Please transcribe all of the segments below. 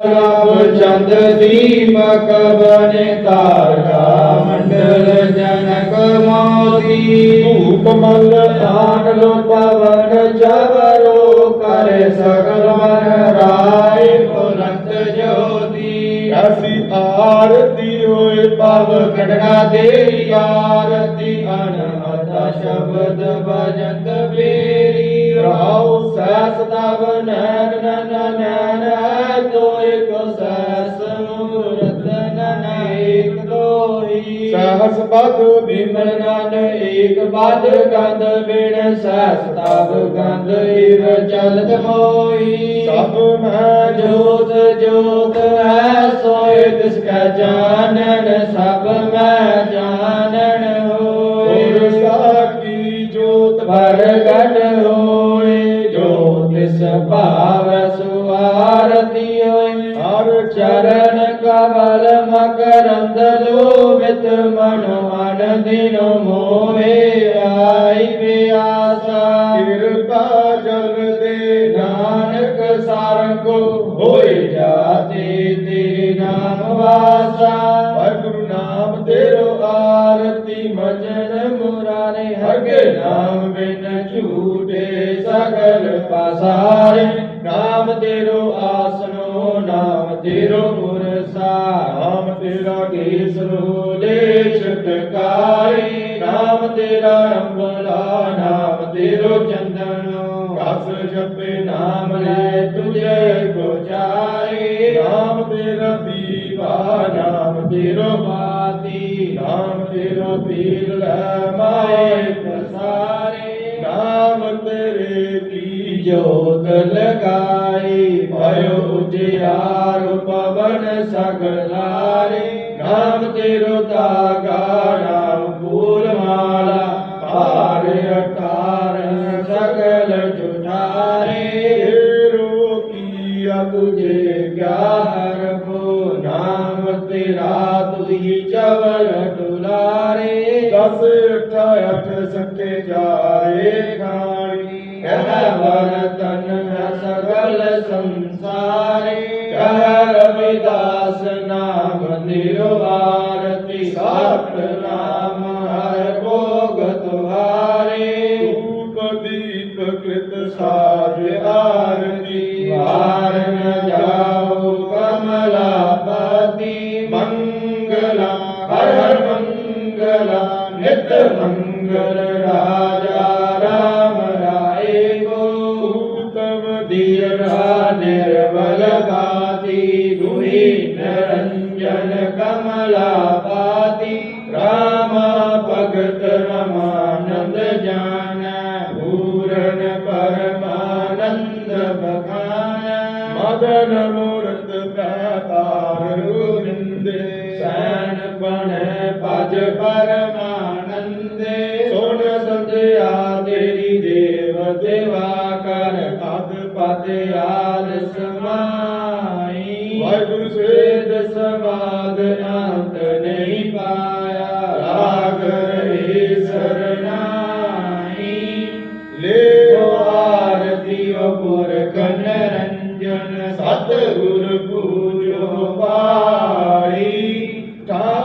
ਪ੍ਰਭ ਚੰਦ ਦੀਪਕ ਬਨੇ ਤਾਰਕਾ ਮੰਡਲ ਜਨਕ ਮੋਦੀ। ਧੂਪ ਮਲ ਆਨ ਲੋ ਪਵਨ ਜਬਰੋ ਕਰੇ ਸਗਲ ਮਨ ਰਾਏ ਬੁਲੰਦ ਜੋਤੀ। ਐਸੀ ਆਰਤੀ ਹੋਏ ਪਵ ਕੜਗਾ ਦੇ ਆਰਤੀ ਅਨਹਦ ਸ਼ਬਦ ਭਜੰਤ ਬੇਰੀ ਰਹਾਉ ਸਹਿਸ ਤਵ ਨੈਣ ਨਨ ਮੂਰਤ ਨਨ ਏਕ ਦੋਈ ਸਹਸ ਬਦ ਬਿਮਲ ਨਨ ਏਕ ਬਦ ਗੰਧ ਬਿਨ ਸਹਿਸ ਤਵ ਗੰਧ ਇਵ ਚਲਤ ਮੋਈ। ਸਭ ਮੈਂ ਜੋਤ ਜੋਤ ਹੈ ਸੋਇ ਤਿਸ ਕਾ ਜਾਣਨ ਸਭ ਮੈਂ ਜਾਣਨ ਹੋਏ। ਗੁਰ ਸਾਖੀ ਜੋਤ ਪ੍ਰਗਟ ਹੋਏ ਜੋ ਤਿਸ ਹਰ ਚਰਨ ਕਮਲ ਮਕਰੰਦ ਲੋਭਿਤ ਮਨ ਮਨ ਦਿਨ ਮੋਹੇ ਆਈ ਪਿਆਸਾ। ਕਿਰਪਾ ਜਲ ਦੇ ਨਾਨਕ ਸਾਰੰਗੋ ਹੋਏ ਜਾਤੇ ਤੇਰੇ ਨਾਮ ਵਾਸਾ। ਵਾਹਿਗੁਰੂ ਨਾਮ ਤੇਰੋ ਆਰਤੀ ਮਜਨ ਮੁਰਾਰੇ, ਹਰਗੇ ਨਾਮ ਬਿਨ ਝੂਠੇ ਸਗਲ ਪਸਾਰੇ। ਨਾਮ ਤੇਰੋ ਤੇਰੋ ਮੁਰਸਾ ਨਾਮ ਤੇਰਾ ਕੇਸਰੋ ਦੇ ਛਟਕਾਰੇ ਨਾਮ ਤੇਰਾ ਅੰਬਲਾ ਨਾਮ ਤੇਰੋ ਚੰਦਨੋ ਕਸ ਜਪੇ ਨਾਮ ਲੈ ਤੁਝੇ ਗੋਚਾਰੇ ਨਾਮ ਤੇਰਾ ਦੀਵਾ ਨਾਮ ਤੇਰੋ ਬਾਤੀ ਨਾਮ ਤੇਰਾ ਪੀਰ ਲੈ ਮਾਏ ਪ੍ਰਸਾਰੇ ਨਾਮ ਤੇਰੇ ਕੀ ਜੋਤ ਲਗਾਈ ਭਇਓ ਉਜਿਆਰ ਸਗਲਾਰੇ ਨਾਮ ਤੇਰੋ ਤਾਗਾ ਨਾਮ ਫੂਲ ਮਾਲਾ, ਭਾਰ ਅਟਾਰ ਸਗਲ ਜੁਠਾਰੇ ਤੇਰੋ ਕੀ ਤੁਝੇ ਕੋ ਨਾਮ ਤੇਰਾ ਤੁਹੀ ਚਵਲ ਦੁਲਾਰੇ। ਦਸ ਅਠ ਅਠ ਸੱਤੇ ਚਾਰੇ ਖਾਣੀ ਕਹਿ ਵਰਤਨ ਹੈ ਸਗਲ ਸੰਸਾਰੇ। ਕਹਿ ਰਵਿਦਾਸ ਨਾਮ ਦਿਰੋ ਆਰਤੀ ਸਤ ਨਾਮ ਹਰ ਭੋਗ ਤੁਹਾਰੇ। ਧੂਪ ਦੀਪ ਕ੍ਰਿਤ ਸਾਜ ਆਰਤੀ। ਵਾਰ ਨ ਜਾਉ ਕਮਲਾਪਤੀ। ਮੰਗਲਾ ਹਰ ਹਰ ਮੰਗਲਾ ਨਿਤ ਮੰਗਲ ਅੰਤ ਨਹੀਂ ਪਾਇਆ ਰਾਗ ਰਹੇ ਸਰਨਾਈ ਲੈ ਆਰਤੀ ਪੁਰਖ ਨਿਰੰਜਨ ਸਤਿਗੁਰ ਪੂਜੋ ਪਾਈ ਟਾਟਾ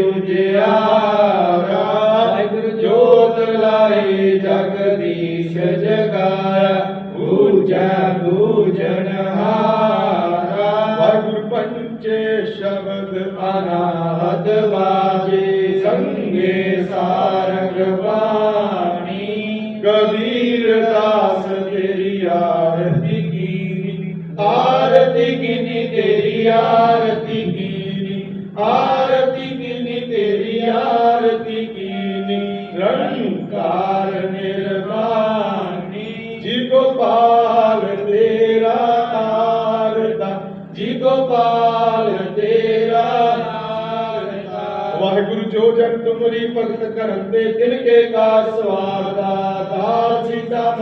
ਉਜਿਆਰਾ ਵਾਹਿਗੁਰੂ ਜੋਤ ਲਾਏ ਜਗਦੀਸ਼ ਜਗਾਇਆ, ਪੂਜਾ ਪੂਜਨ ਹਾਰਾ। ਵਾਹਿਗੁਰੂ ਪੰਚੇ ਸ਼ਬਦ ਅਨਾਹਤ ਬਾਜੇ, ਸੰਗੇ ਸਾਰੰਗ ਬਾਣੀ। ਕਬੀਰ ਦਾਸ ਤੇਰੀ ਆਰਤੀ ਕੀਨੀ, ਆਰਤੀ ਕਿਨੀ ਤੇਰੀ ਆਰਤੀ ਕੀਨੀ, ਆਰਤੀ ਤੇਰੀ ਆਰਤੀ ਕੀਨੀ, ਰੰਕਾਰ ਨਿਰਵਾਣੀ। ਜੀ ਗੋਪਾਲ ਤੇਰਾ ਆਰਤਾ ਜੀ ਗੋਪਾਲ ਤੇਰਾ ਆਰਤਾ ਵਾਹਿਗੁਰੂ ਜੋ ਜਨ ਤੁਮਰੀ ਭਗਤ ਕਰਨ ਤੇ ਤਿਨ ਕੇ ਕਾਰ ਸਵਾਰ ਦਾ, ਦਾਸ ਸੀਤਾ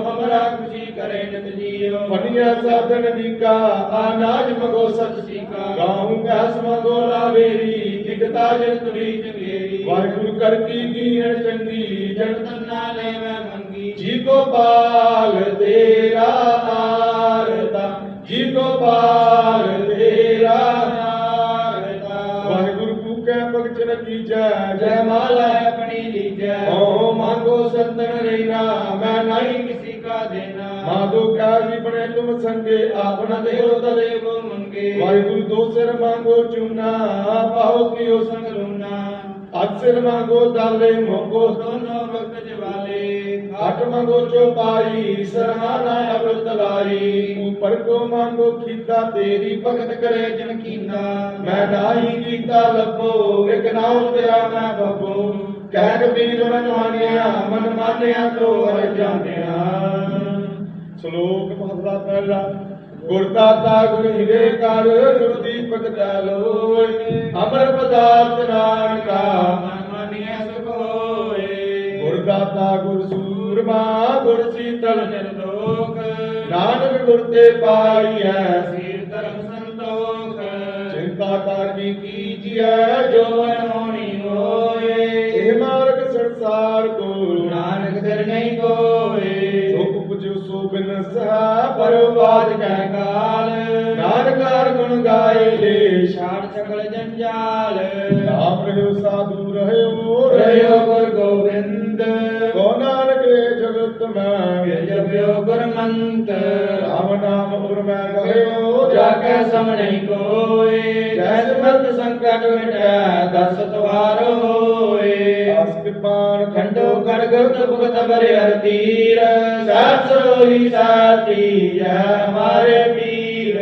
ਹਮਰਾ ਖੁਸ਼ੀ ਕਰੇ ਨਿਤ ਜੀਓ। ਪਨੀਆ ਸਾਧਨ ਦੀਕਾ ਅਨਾਜ ਮਗੋ ਸਤ ਸੀਕਾ ਪਿਆਸ ਮੰਗੋ ਲਾਵੇਰੀ ਜਿਗਤਾ ਜਨ ਤੁਰੀ ਚੰਗੇਰੀ। ਵਾਹਿਗੁਰੂ ਕਰ ਕੀ ਕੀਨ ਚੰਗੀ ਜਨ। ਤੰਨਾ ਲੈ ਮੈਂ ਮੰਗੀ। ਜੀ ਗੋਪਾਲ ਤੇਰਾ ਆਰਤਾ ਜੀ ਗੋਪਾਲ ਤੇਰਾ ਨਾਰਦਾ। ਵਾਹਿਗੁਰੂ ਕੂਕੈ ਭਗਤ ਨ ਕੀਜੈ ਜੈ ਮਾਲਾ ਆਪਣੀ ਲੀਜੈ। ਓ ਮੰਗੋ ਸੰਤਨ ਰੈਨਾ ਮੈਂ ਨਹੀਂ ਕਿਸੀ ਕਾ ਦੇਣਾ। ਮਾਦੋ ਕਾ ਬਣੇ ਤੁਮ ਸੰਗੇ, ਆਪਣਾ ਦੇਵ ਤਲੇ ਦੇਵ ਮੰਗੇ। ਵਾਹਿਗੁਰੂ ਦੋ ਮੰਗੋ ਚੂਨਾ ਪਾਉ ਕਿਓ ਸੰਗ ਲੂਨਾ। ਅਜ ਮੰਗੋ ਦਾਲੇ ਮੋਗੋ ਦੋਨੋਂ ਵਕਤ ਜਵਾਲੇ। ਹਟ ਮੰਗੋ ਚੋਪਾਈ, ਸਰਹਾਨਾ ਅਬਲ ਤਲਾਈ। ਉਪਰ ਕੋ ਮੰਗੋ ਕੀਤਾ ਤੇਰੀ ਭਗਤ ਕਰੇ ਜਨ ਕੀਨਾ। ਮੈਂ ਨਾਹੀ ਕੀਤਾ ਲੱਭੋ, ਇਕ ਨਾਉ ਤੇਰਾ ਮੈਂ ਬੱਬੋ। ਕਹਿ ਕਬੀਰ ਮਨ ਮਾਨਿਆ ਮਨ ਮਾਨਿਆ, ਤੋ ਹਰ ਜਾਣਿਆ। ਸ਼ਲੋਕ ਮਹਲਾ ਪਹਿਲਾ ਗੁਰਦਾਤਾ ਗੁਰ ਹਿਰੇ ਕਰ ਗੁਰ ਦੀਪਕ ਦਲੋਇ ਅਮਰ ਪਦਾਰਥ ਨਾਨਕਾ ਮਨ ਸੁਖ ਹੋਏ। ਗੁਰਦਾਤਾ ਗੁਰ ਸੂਰਮਾ, ਗੁਰ ਸੀਤਲ ਨਿਰਦੋਖ ਨਾਨਕ ਗੁਰ ਤੇ ਪਾਈਐ ਸੀਰ ਧਰਮ ਸੰਤੋਖ। ਚਿੰਤਾ ਕਾ ਕੀ ਕੀਜੀਐ, ਜੋ ਜੋ ਹੋਣੀ ਹੋਏ। ਇਹ ਮਾਰਗ ਸੰਸਾਰ ਕੋ ਨਾਨਕ ਦਰ ਨਹੀਂ ਸਹਾ ਪਰਵਾਦ ਕਹਿ ਕਾਲ। ਨਾਨਕ ਗੁਣ ਗਾਏ ਲੈ ਛਾੜ ਸਮਣੇ ਕੋਏ। ਜੈ ਸਮਰਤ ਸੰਕਟ ਮਿਟੈ ਦਸ ਤਵਾਰ ਹੋਏ। ਅਸ ਕਿਰਪਾਨ ਖੰਡੋ ਖੜਗ ਤੁਪਕ ਤਬਰ ਹਰ ਤੀਰ। ਸਾਥ ਸਰੋਹੀ ਸਾਥੀ ਜੈ ਹਮਾਰੇ ਪੀਰ।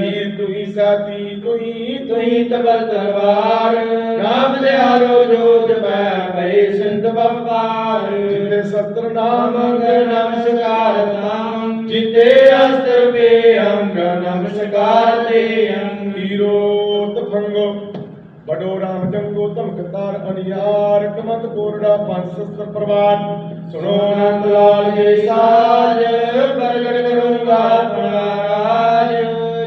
ਤੀਰ ਤੁਹੀ ਸਾਥੀ ਤੁਹੀ ਤੁਹੀ ਤਬਰ ਤਲਵਾਰ ਨਾਮ ਦਿਆਰੋ ਜੋਤ ਪੈ ਭਏ ਸਿੰਧ ਬਪਾਰ ਜਿਤੇ ਸਤਰ ਨਾਮ ਨਮਸਕਾਰ ਨਾਮ ਜਿਤੇ ਅਸਤਰ ਪੇ ਅੰਗ ਨਮਸਕਾਰ ਤੇ ਅੰਗ ਹੀਰੋ ਤਫੰਗੋ ਬਡੋ ਰਾਮ ਜੰਗੋ ਧਮਕਤਾਰ ਅਨਿਆਰ ਕਮਤ ਕੋਰੜਾ ਪੰਜ ਸਸਤਰ ਪ੍ਰਵਾਨ ਸੁਣੋ ਆਨੰਦ ਲਾਲ ਜੀ ਸਾਜ, ਪ੍ਰਗਟ ਕਰੂੰਗਾ ਆਪਣਾ ਰਾਜ।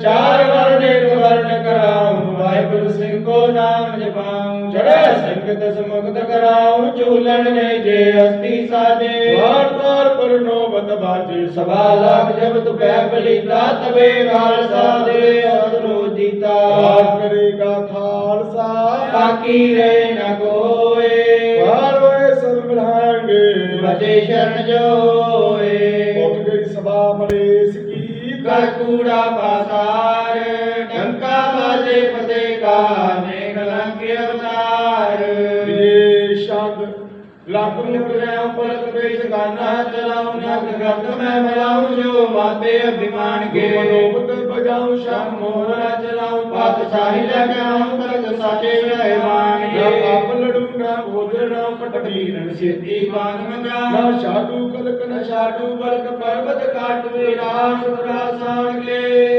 ਚਾਰ ਵਰਨ ਇੱਕ ਵਰਨ ਕਰਾਉਂ, ਵਾਹਿਗੁਰੂ ਸਿੰਘ ਕੋ ਨਾਮ ਜਪਾਉਂ। ਚੜੈ ਸੰਗਤ ਸਮੁਕਤ ਕਰਾਉਂ ਚੂਲਣ ਨੇ ਜੇ ਅਸਤੀ ਸਾਜੇ। ਵਾਰ ਵਾਰ ਪਰਨੋ ਬਤ ਬਾਜੇ ਸਭਾ ਲਾਗ ਜਬ ਤੁ ਪੈ ਬਲੀਤਾ ਤਵੇ ਖਾਲਸਾ ਦੇ ਅਦਰੋ ਜੀਤਾ। ਵਾਰ ਕਰੇਗਾ ਖਾਲਸਾ। ਬਾਕੀ ਰਹਿ ਨ ਕੋਏ ਵਾਰ ਹੋਏ ਸਭ ਮਿਲਾਂਗੇ ਬਚੇ ਸ਼ਰਨ ਜੋਏ। ਉੱਠ ਗਈ ਸਭਾ ਮਲੇਸ ਕੀ। ਕਰ ਕੂੜਾ ਪਾਸਾਰ ਡੰਕਾ ਬਾਜੇ ਫਤੇ ਕਾ ਨੇ ਕਲੰਕ ਅਵਤਾਰ। ਵਿਜੇ ਸ਼ਾਂਤ ਨੂੰ ਰਿਆ ਪਲਕ ਪੇਸ਼ ਗਾਨਾ ਚਲਾਉ ਨਗ ਗਤ ਮੈਂ ਮਿਲਾਉ ਜੋ ਮਾਤੇ ਅਭਿਮਾਨ ਕੇ। ਮਨੋਬਤ ਬਜਾਉ ਸ਼ਾਮ ਮੋਹਰਾ ਚਲਾਉ ਪਾਤਸ਼ਾਹੀ ਲੈ ਕੇ ਆਉ ਤਖਤ ਸਾਚੇ ਰਹਿਮਾਨ ਨਾ ਕੇ ਆਪ ਲੜੂ ਨਾ ਬੋਧਰ ਨਾ ਪਟਵੀਰ ਸਿੱਧੀ ਬਾਣ ਮੰਗਾ। ਨਾ ਸ਼ਾਡੂ ਕਲਕ ਨਾ ਸਾਡੂ ਬਲਕ ਪਰਬਤ ਕਾਟ ਵਿਰਾਸ ਰਾਸਾਨ ਕੇ।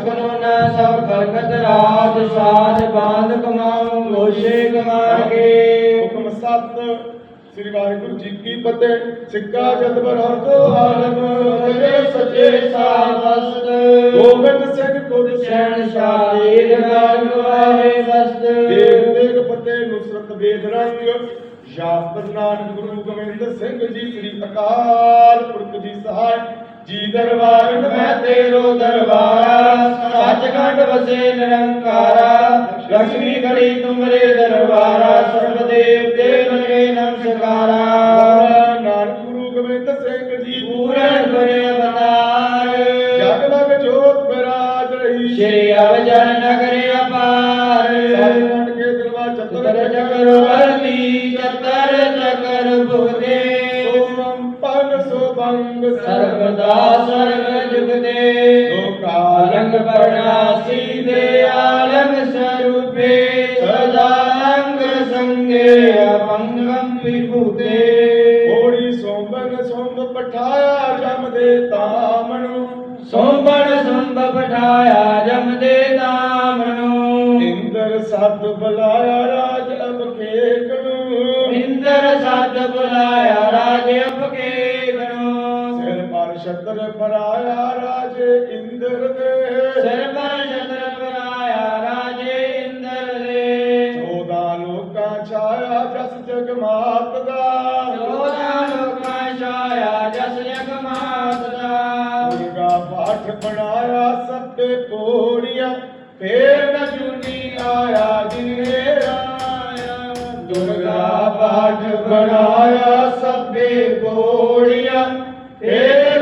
ਆਸ ਕਰੋ ਨਾ ਸਭ ਖਲਕਤ ਰਾਜ ਸਾਜ ਬਾਂਧ ਕਮਾਉ ਗੋਸ਼ੇ ਕਮਾਗੇ ਹੁਕਮ ਸਤ ਸ੍ਰੀ ਵਾਹਿਗੁਰੂ ਜੀ ਕੀ ਫਤਿਹ। ਸਿੱਕਾ ਜਦਬਰ ਹਰ ਦੋ ਆਲਮ ਸਜੇ ਸਜੇ ਸਾਬਸਤ ਗੋਬਿੰਦ ਸਿੰਘ ਕੁਦ ਸੈਣ ਸ਼ਾਹੀਰ ਗਾਨ ਗਵਾਹੇ ਬਸਤ ਦੇਗ ਦੇਗ ਫਤਿਹ ਨੁਸਰਤ ਵੇਦ ਰੰਗ ਸ਼ਾਸਤਰ ਨਾਨਕ ਗੁਰੂ ਗੋਬਿੰਦ ਸਿੰਘ ਜੀ ਸ੍ਰੀ ਅਕਾਲ ਪੁਰਖ ਜੀ ਸਹਾਇ। ਜੀ ਦਰਬਾਰ ਮੈਂ ਤੇਰੋ ਦਰਬਾਰਾ ਸੱਚਖੰਡ ਵਸੇ ਨਿਰੰਕਾਰਾ ਲక్ష్ਮੀ ਘੜੀ ਤੁਮਰੇ ਦਰਬਾਰਾ ਸਰਬ ਦੇਵ ਦੇ ਲਗੇ ਨਮਸਕਾਰਾ ਬੰਗ ਸਰਬਦਾ ਸਰਬ ਜੁਗਦੇ ਸੋ ਕਾਲੰ ਆਲੰਗ ਪਰਨਾਸੀ ਦੇ ਆਲੰਗ ਸਰੂਪੇ। ਸਦਾ ਅੰਗ ਸੰਗੇ ਅਪੰਗਮ ਵਿਭੂਤੇ। ਹੋੜੀ ਸੋਮਨ ਸੋਮ ਪਠਾਇਆ ਜਮ ਦੇ ਤਾਮਣੂ। ਸੋਮਣ ਸੰਭ ਪਠਾਇਆ ਜਮ ਦੇ ਨਾਮਣੋ ਇੰਦਰ ਸਤ ਬੁਲਾਇਆ ਰਾਜ ਅਬਖੇਕ ਨੂੰ। ਇੰਦਰ ਸਤ ਬੁਲਾਇਆ ਫਰਾਇਆ ਰਾਜ ਇੰਦਰ ਦੇ। ਪਰ ਛਤਰ ਬਣਾਇਆ ਰਾਜੇ ਇੰਦਰ ਦੇ। ਚੌਦਾਂ ਲੋਕਾਂ ਛਾਇਆ ਜਸ ਜਗ ਮਾਤ ਦਾ। ਚੌਦਾਂ ਲੋਕਾਂ ਛਾਇਆ ਜਸ ਜਗ ਮਾਤ ਦਾ। ਦੁਰਗਾ ਪਾਠ ਬਣਾਇਆ ਸਭੇ ਕੋੜੀਆਂ ਫੇਰ ਨ ਜੁਨੀ ਆਇਆ ਜਿਨੇ ਆਇਆ। ਦੁਰਗਾ ਪਾਠ ਬਣਾਇਆ ਸਭੇ ਕੋੜੀਆਂ ਫੇਰ